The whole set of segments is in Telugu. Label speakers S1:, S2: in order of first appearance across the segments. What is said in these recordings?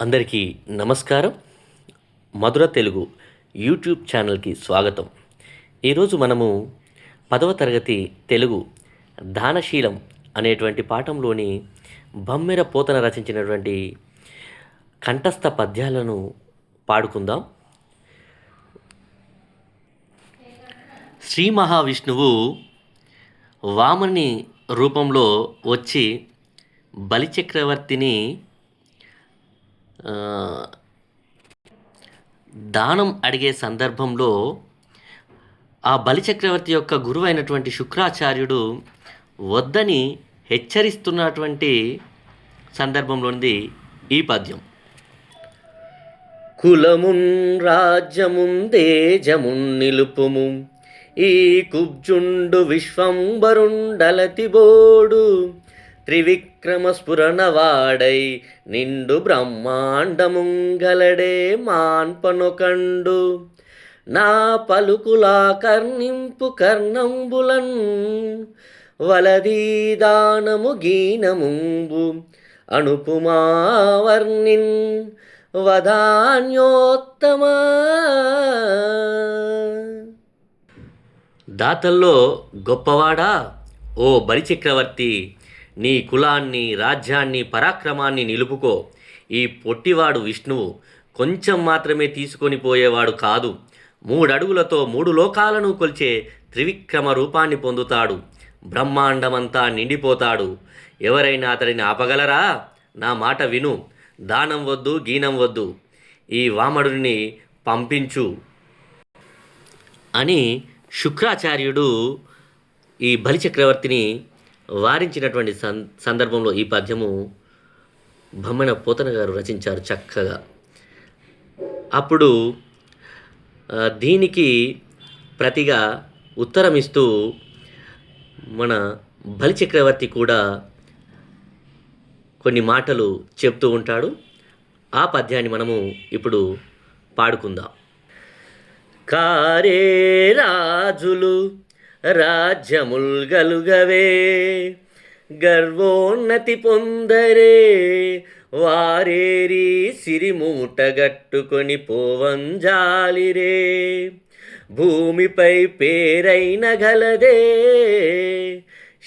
S1: అందరికీ నమస్కారం. మధుర తెలుగు యూట్యూబ్ ఛానల్కి స్వాగతం. ఈరోజు మనము పదవ తరగతి తెలుగు దానశీలం అనేటువంటి పాఠంలోని బమ్మెర పోతన రచించినటువంటి కంఠస్థ పద్యాలను పాడుకుందాం. శ్రీ మహావిష్ణువు వామని రూపంలో వచ్చి బలిచక్రవర్తిని దానం అడిగే సందర్భంలో ఆ బలిచక్రవర్తి యొక్క గురువు అయినటువంటి శుక్రాచార్యుడు వద్దని హెచ్చరిస్తున్నటువంటి సందర్భంలోనిది ఈ పద్యం. కులమున్ రాజ్యమున్ తేజమున్ నిలుపుము. ఈ కుబ్జుండు విశ్వంబరుండలతిబోడు. త్రివిక్రమస్ఫురణవాడై నిండు బ్రహ్మాండముంగలడే మాన్పనొకండు నా పలుకులా కర్ణింపు కర్ణంబులన్ వలదీదానము గీనముంబు అణుపుమావర్ణిన్ వదాన్యోత్తమా దాతల్లో గొప్పవాడా? ఓ బలిచక్రవర్తి నీ కులాన్ని రాజ్యాన్ని పరాక్రమాన్ని నిలుపుకో. ఈ పొట్టివాడు విష్ణువు కొంచెం మాత్రమే తీసుకొని పోయేవాడు కాదు. మూడడుగులతో మూడు లోకాలను కొల్చే త్రివిక్రమ రూపాన్ని పొందుతాడు. బ్రహ్మాండమంతా నిండిపోతాడు. ఎవరైనా అతడిని ఆపగలరా? నా మాట విను. దానం వద్దు గీనం వద్దు. ఈ వామడుని పంపించు. అని శుక్రాచార్యుడు ఈ బలిచక్రవర్తిని వారించినటువంటి సం సందర్భంలో ఈ పద్యము బొమ్మన పోతన గారు రచించారు చక్కగా. అప్పుడు దీనికి ప్రతిగా ఉత్తరమిస్తూ మన బలిచక్రవర్తి కూడా కొన్ని మాటలు చెప్తూ ఉంటాడు. ఆ పద్యాన్ని మనము ఇప్పుడు పాడుకుందాం. కారే రాజులు రాజ్యముల్ గలుగవే గర్వోన్నతి పొందరే. వారేరి సిరిమూటగట్టుకొని పోవంజాలిరే. భూమిపై పేరైన గలదే.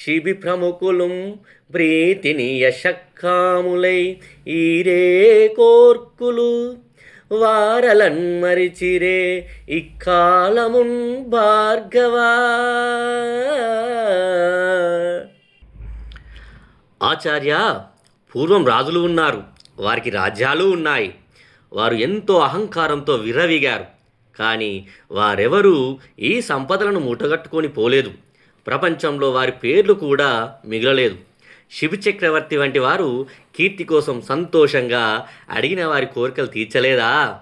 S1: శిబి ప్రముఖులం ప్రీతిని యశక్కాములై ఈరే కోర్కులు. వారలన్ మరిచిరే ఇక్కాలమున్ భార్గవా. ఆచార్య పూర్వం రాజులు ఉన్నారు వారికి రాజ్యాలు ఉన్నాయి. వారు ఎంతో అహంకారంతో విరవిగారు కానీ వారెవరూ ఈ సంపదలను మూటగట్టుకొని పోలేదు. ప్రపంచంలో వారి పేర్లు కూడా మిగలలేదు. శివ చక్రవర్తి వంటి వారు కీర్తి కోసం సంతోషంగా అడిగిన వారి కోరికలు తీర్చలేదా?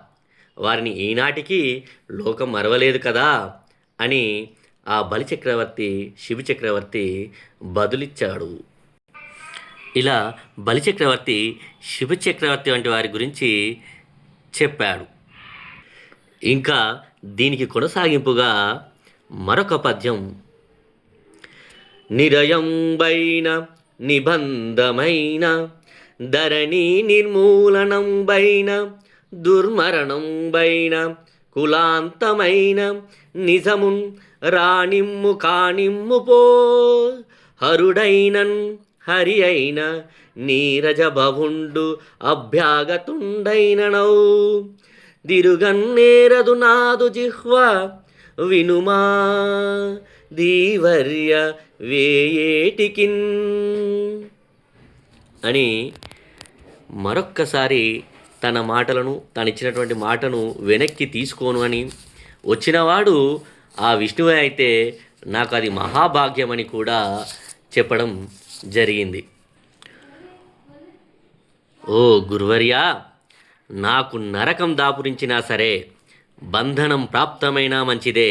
S1: వారిని ఈనాటికి లోకం మరవలేదు కదా? అని ఆ బలిచక్రవర్తి శివ చక్రవర్తి బదులిచ్చాడు. ఇలా బలిచక్రవర్తి శివచక్రవర్తి వంటి వారి గురించి చెప్పాడు. ఇంకా దీనికి కొనసాగింపుగా మరొక పద్యం. నిరయంబైన నిబంధమైన ధరణి దుర్మరణం బైన కులాంతమైన నిజమున్ రాణిమ్ము కాణిమ్ము పో హరుడైనన్ హరి అయిన నీరజ భవుండు అభ్యాగతుండైననౌ. దిరుగన్నేరదు నాదు జిహ్వ వినుమా దీవర్య వేయేటికిన్ అని మరొక్కసారి తన మాటలను తను ఇచ్చినటువంటి మాటను వెనక్కి తీసుకోను అని వచ్చినవాడు ఆ విష్ణువే అయితే నాకు అది మహాభాగ్యమని కూడా చెప్పడం జరిగింది. ఓ గురువర్యా నాకు నరకం దాపురించినా సరే బంధనం ప్రాప్తమైనా మంచిదే.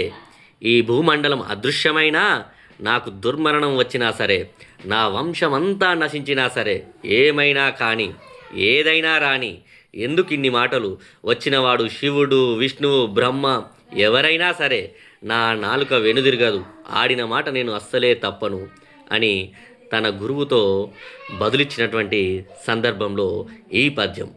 S1: ఈ భూమండలం అదృశ్యమైనా నాకు దుర్మరణం వచ్చినా సరే నా వంశమంతా నశించినా సరే ఏమైనా కానీ ఏదైనా రాని ఎందుకు ఇన్ని మాటలు? వచ్చినవాడు శివుడు విష్ణువు బ్రహ్మ ఎవరైనా సరే నా నాలుక వెనుదిరగదు ఆడిన మాట నేను అస్సలే తప్పను అని తన గురువుతో బదులిచ్చినటువంటి సందర్భంలో ఈ పద్యం.